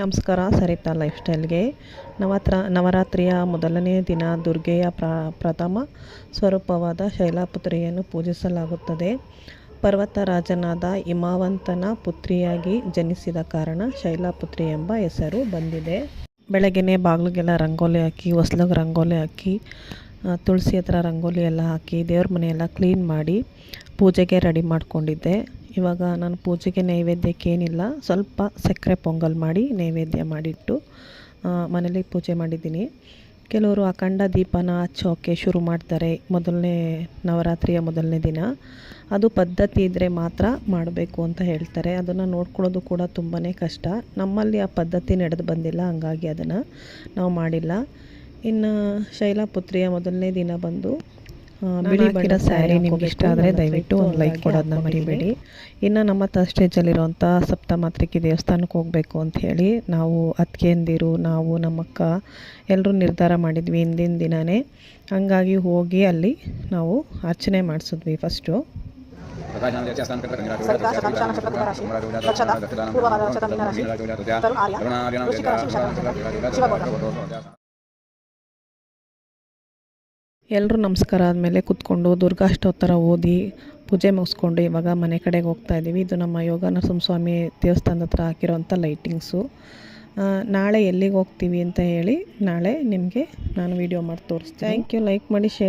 ನಮಸ್ಕಾರ, ಸರಿತಾ ಲೈಫ್ ಸ್ಟೈಲ್ಗೆ ನವತ್ರ, ನವರಾತ್ರಿಯ ಮೊದಲನೇ ದಿನ ದುರ್ಗೆಯ ಪ್ರ, ಪ್ರಥಮ ಸ್ವರೂಪವಾದ ಶೈಲಾಪುತ್ರಿಯನ್ನು ಪೂಜಿಸಲಾಗುತ್ತದೆ. ಪರ್ವತರಾಜನಾದ ಹಿಮಾವಂತನ ಪುತ್ರಿಯಾಗಿ ಜನಿಸಿದ ಕಾರಣ ಶೈಲಾಪುತ್ರಿ ಎಂಬ ಹೆಸರು ಬಂದಿದೆ. ಬೆಳಗ್ಗೆನೇ ಬಾಗಿಲಿಗೆಲ್ಲ ರಂಗೋಲಿ ಹಾಕಿ, ಹೊಸ್ಲಿಗೆ ರಂಗೋಲಿ ಹಾಕಿ ತುಳಸಿ ಹತ್ರ ರಂಗೋಲಿ ಎಲ್ಲ ಹಾಕಿ ದೇವ್ರ ಮನೆಯೆಲ್ಲ ಕ್ಲೀನ್ ಮಾಡಿ ಪೂಜೆಗೆ ರೆಡಿ ಮಾಡ್ಕೊಂಡಿದ್ದೆ. ಇವಾಗ ನಾನು ಪೂಜೆಗೆ ನೈವೇದ್ಯಕ್ಕೆ ಏನಿಲ್ಲ, ಸ್ವಲ್ಪ ಸಕ್ಕರೆ ಪೊಂಗಲ್ ಮಾಡಿ ನೈವೇದ್ಯ ಮಾಡಿಟ್ಟು ಮನೇಲಿ ಪೂಜೆ ಮಾಡಿದ್ದೀನಿ. ಕೆಲವರು ಅಖಂಡ ದೀಪನ ಹಚ್ಚೋಕ್ಕೆ ಶುರು ಮಾಡ್ತಾರೆ ಮೊದಲನೇ ನವರಾತ್ರಿಯ ಮೊದಲನೇ ದಿನ. ಅದು ಪದ್ಧತಿ ಇದ್ದರೆ ಮಾತ್ರ ಮಾಡಬೇಕು ಅಂತ ಹೇಳ್ತಾರೆ. ಅದನ್ನು ನೋಡ್ಕೊಳ್ಳೋದು ಕೂಡ ತುಂಬಾ ಕಷ್ಟ. ನಮ್ಮಲ್ಲಿ ಆ ಪದ್ಧತಿ ನಡೆದು ಬಂದಿಲ್ಲ, ಹಂಗಾಗಿ ಅದನ್ನು ನಾವು ಮಾಡಿಲ್ಲ. ಇನ್ನು ಶೈಲಾಪುತ್ರಿಯ ಮೊದಲನೇ ದಿನ ಬಂದು ಬಿಳಿ ಬಣ್ಣದ ಸ್ಯಾರಿ ನಿಮ್ಗೆ ಇಷ್ಟ ಆದರೆ ದಯವಿಟ್ಟು ಒಂದು ಲೈಕ್ ಕೊಡೋದನ್ನ ಮರಿಬೇಡಿ. ಇನ್ನು ನಮ್ಮ ತಸ್ಟೇಜಲ್ಲಿರುವಂಥ ಸ್ಟೇಜಲ್ಲಿರುವಂಥ ಸಪ್ತಮಾತ್ರಿಕೆ ದೇವಸ್ಥಾನಕ್ಕೆ ಹೋಗಬೇಕು ಅಂತ ಹೇಳಿ ನಾವು ಅತ್ತಿಗೆಂದಿರು ನಾವು ನಮ್ಮಕ್ಕ ಎಲ್ಲರೂ ನಿರ್ಧಾರ ಮಾಡಿದ್ವಿ ಹಿಂದಿನ ದಿನವೇ ಹಂಗಾಗಿ ಹೋಗಿ ಅಲ್ಲಿ ನಾವು ಅರ್ಚನೆ ಮಾಡಿಸಿದ್ವಿ ಫಸ್ಟು ಎಲ್ಲರೂ ನಮಸ್ಕಾರ ಆದಮೇಲೆ ಕೂತ್ಕೊಂಡು ದುರ್ಗಾಷ್ಟೋತ್ತರ ಓದಿ ಪೂಜೆ ಮುಗಿಸ್ಕೊಂಡು ಇವಾಗ ಮನೆ ಕಡೆಗೆ ಹೋಗ್ತಾ ಇದ್ದೀವಿ. ಇದು ನಮ್ಮ ಯೋಗ ನರಸಿಂಹಸ್ವಾಮಿ ದೇವಸ್ಥಾನದ ಹತ್ರ ಹಾಕಿರೋಂಥ ಲೈಟಿಂಗ್ಸು. ನಾಳೆ ಎಲ್ಲಿಗೆ ಹೋಗ್ತೀವಿ ಅಂತ ಹೇಳಿ ನಾಳೆ ನಿಮಗೆ ನಾನು ವಿಡಿಯೋ ಮಾಡಿ ತೋರಿಸ್ತೀನಿ. ಥ್ಯಾಂಕ್ ಯು ಲೈಕ್ ಮಾಡಿ ಶೇರ್